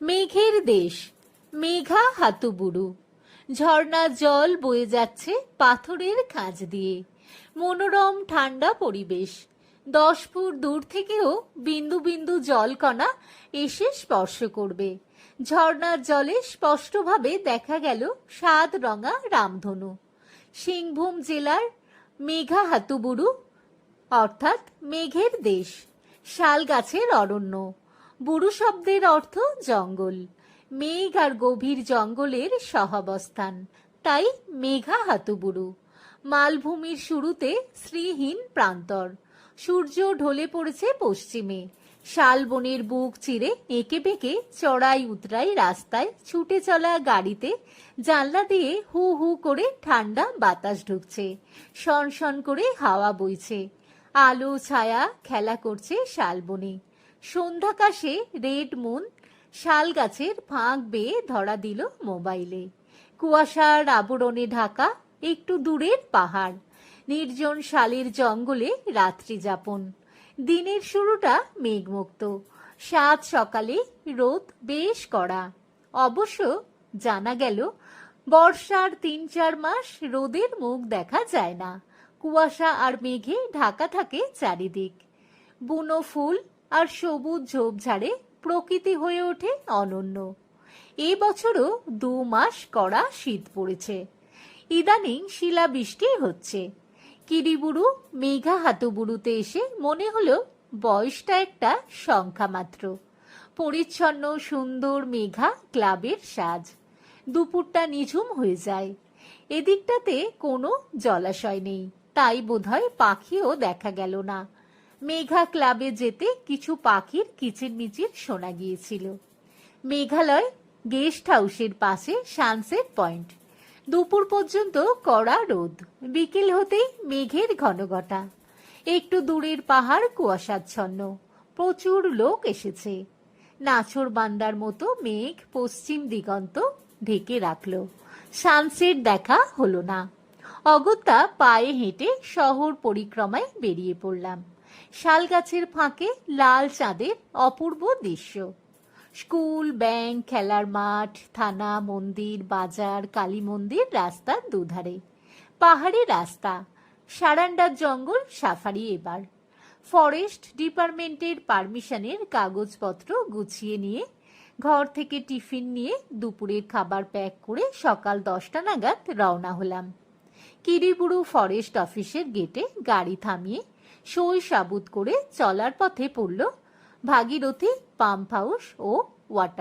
মেঘের দেশ, মেঘা হাতুবুড়ু ঝর্ণার জল বয়ে যাচ্ছে পাথরের খাঁজ দিয়ে। মনোরম ঠান্ডা পরিবেশ। দশ ফুট দূর থেকেও বিন্দু বিন্দু জলকণা এসে স্পর্শ করবে। ঝর্ণার জলে স্পষ্টভাবে দেখা গেল সাত রঙা রামধনু। সিংভূম জেলার মেঘা হাতুবুড়ু অর্থাৎ মেঘের দেশ শাল গাছের অরণ্য। বুড়ু শব্দের অর্থ জঙ্গল। মেঘ আর গভীর জঙ্গলের সহাবস্থান। তাই মেঘা হাতুবুড়ু মালভূমির শুরুতে শ্রীহীন প্রান্তর। সূর্য ঢলে পড়েছে পশ্চিমে। শালবনের বুক চিরে এঁকে বেঁকে চড়াই উতরাই রাস্তায় ছুটে চলা গাড়িতে জানলা দিয়ে হু হু করে ঠান্ডা বাতাস ঢুকছে। শন করে হাওয়া বইছে। আলো ছায়া খেলা করছে শালবনে সন্ধ্যাকাশে রেড মুন শাল গাছের ফাঁক বেয়ে ধরা দিল মোবাইলে। কুয়াশার আবরণে ঢাকা একটু দূরের পাহাড়। নির্জন শালের জঙ্গলে রাত্রি যাপন। দিনের শুরুটা মেঘমুক্ত। সাত সকালে রোদ বেশ কড়া। অবশ্য জানা গেল, বর্ষার তিন চার মাস রোদের মুখ দেখা যায় না। কুয়াশা আর মেঘে ঢাকা থাকে চারিদিক। বুনো ফুল আর সবুজ ঝোপঝাড়ে প্রকৃতি হয়ে ওঠে অনন্য। এ বছরও দু মাস কড়া শীত পড়েছে। ইদানিং শিলাবৃষ্টি হচ্ছে। কিরিবুরু মেঘা হাতুবুরুতে এসে মনে হলো বয়সটা একটা সংখ্যা মাত্র। পরিচ্ছন্ন, সুন্দর মেঘা ক্লাবের সাজ। দুপুরটা নিঝুম হয়ে যায়। এদিকটাতে কোনো জলাশয় নেই। তাই বোধহয় পাখিও দেখা গেল না। মেঘা ক্লাবে যেতে কিছু পাখির কিচিরমিচির শোনা গিয়েছিল। মেঘালয় গেস্ট হাউসের পাশে সানসেট পয়েন্ট। দুপুর পর্যন্ত কড়া রোদ। বিকেল হতেই মেঘের ঘনঘটা। একটু দূরের পাহাড় কুয়াশাচ্ছন্ন। প্রচুর লোক এসেছে। নাছর বান্দার মতো মেঘ পশ্চিম দিগন্ত ঢেকে রাখল। সানসেট দেখা হলো না। অগত্যা পায়ে হেঁটে শহর পরিক্রমায় বেরিয়ে পড়লাম। শাল গাছের ফাঁকে লাল চাঁদের অপূর্ব দৃশ্য। স্কুল, ব্যাংক, খেলার মাঠ, থানা, মন্দির, বাজার, কালী মন্দির, রাস্তার দুধারে। পাহাড়ি রাস্তা, সারান্ডার জঙ্গল, সাফারি এবার। ফরেস্ট ডিপার্টমেন্টের পারমিশনের কাগজপত্র গুছিয়ে নিয়ে, ঘর থেকে টিফিন নিয়ে দুপুরের খাবার প্যাক করে সকাল দশটা নাগাদ রওনা হলাম। কিরিবুরু ফরেস্ট অফিসের গেটে গাড়ি থামিয়ে সই সাবুত করে চলার পথে পড়ল ভাগীরথী পাম্প হাউস ও ওয়াটার